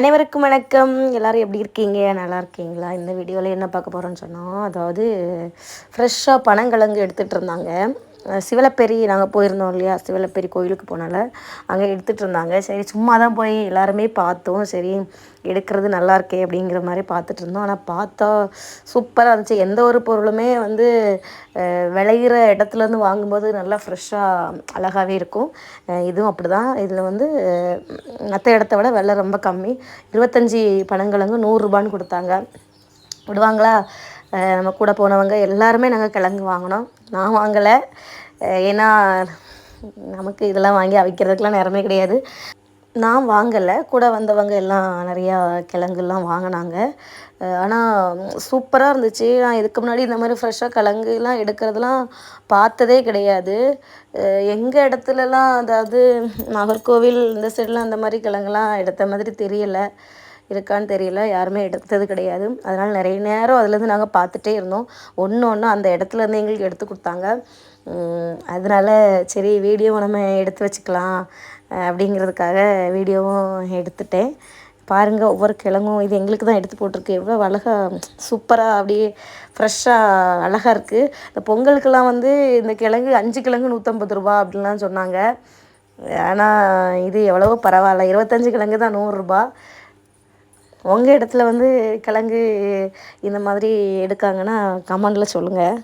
அனைவருக்கும் வணக்கம். எல்லோரும் எப்படி இருக்கீங்க? நல்லா இருக்கீங்களா? இந்த வீடியோவில் என்ன பார்க்க போகிறோன்னு சொன்னோம் அதாவது ஃப்ரெஷ்ஷாக பனங்கிழங்கு எடுத்துகிட்டு இருந்தாங்க. சிவலப்பேரி நாங்கள் போயிருந்தோம் இல்லையா? சிவலப்பேரி கோயிலுக்கு போனால. அங்கே எடுத்துகிட்டு இருந்தாங்க. சரி சும்மா தான் போய் எல்லாருமே பார்த்தோம். சரி எடுக்கிறது நல்லா இருக்கே அப்படிங்கிற மாதிரி பார்த்துட்டு இருந்தோம். ஆனால் பார்த்தா சூப்பராக இருந்துச்சு. எந்த ஒரு பொருளுமே வந்து விளையிற இடத்துலேருந்து வாங்கும்போது நல்லா ஃப்ரெஷ்ஷாக அழகாகவே இருக்கும். இதுவும் அப்படி தான் இதில் வந்து மற்ற இடத்த விட விலை ரொம்ப கம்மி. இருபத்தஞ்சி பனங்கிழங்கு நூறுரூபான்னு கொடுத்தாங்க. விடுவாங்களா? நம்ம கூட போனவங்க எல்லாருமே நாங்கள் கிழங்கு வாங்கினோம். நான் வாங்கலை. ஏன்னா நமக்கு இதெல்லாம் வாங்கி அவிக்கிறதுக்கெலாம் நேரமே கிடையாது. நான் வாங்கலை. கூட வந்தவங்க எல்லாம் நிறையா கிழங்குலாம் வாங்கினாங்க. ஆனால் சூப்பராக இருந்துச்சு. நான் இதுக்கு முன்னாடி இந்த மாதிரி ஃப்ரெஷ்ஷாக கிழங்குலாம் எடுக்கிறதுலாம் பார்த்ததே கிடையாது. எங்கள் இடத்துலலாம் அதாவது நாகர்கோவில் இந்த சைட்லாம் அந்த மாதிரி கிழங்குலாம் எடுத்த மாதிரி தெரியலை. இருக்கான்னு தெரியல யாருமே எடுத்தது கிடையாது. அதனால் நிறைய நேரம் அதுலேருந்து நாங்கள் பார்த்துட்டே இருந்தோம். ஒன்று ஒன்று அந்த இடத்துலேருந்து எங்களுக்கு எடுத்து கொடுத்தாங்க. அதனால் அதனால சரி வீடியோவை நம்ம எடுத்து வச்சுக்கலாம் அப்படிங்கிறதுக்காக வீடியோவும் எடுத்துட்டேன். பாருங்கள் ஒவ்வொரு கிழங்கும் இது எங்களுக்கு தான் எடுத்து போட்டிருக்கு. எவ்வளோ அழகாக சூப்பராக அப்படியே ஃப்ரெஷ்ஷாக அழகாக இருக்குது இந்த பொங்கலுக்கெல்லாம் வந்து இந்த கிழங்கு அஞ்சு கிழங்கு நூற்றம்பது ரூபா அப்படின்லாம் சொன்னாங்க. ஆனால் இது எவ்வளவோ பரவாயில்ல. இருபத்தஞ்சு கிழங்கு தான் நூறுரூபா உங்கள் இடத்துல வந்து கிழங்கு இந்த மாதிரி எடுக்காங்கன்னா கமெண்டில் சொல்லுங்கள்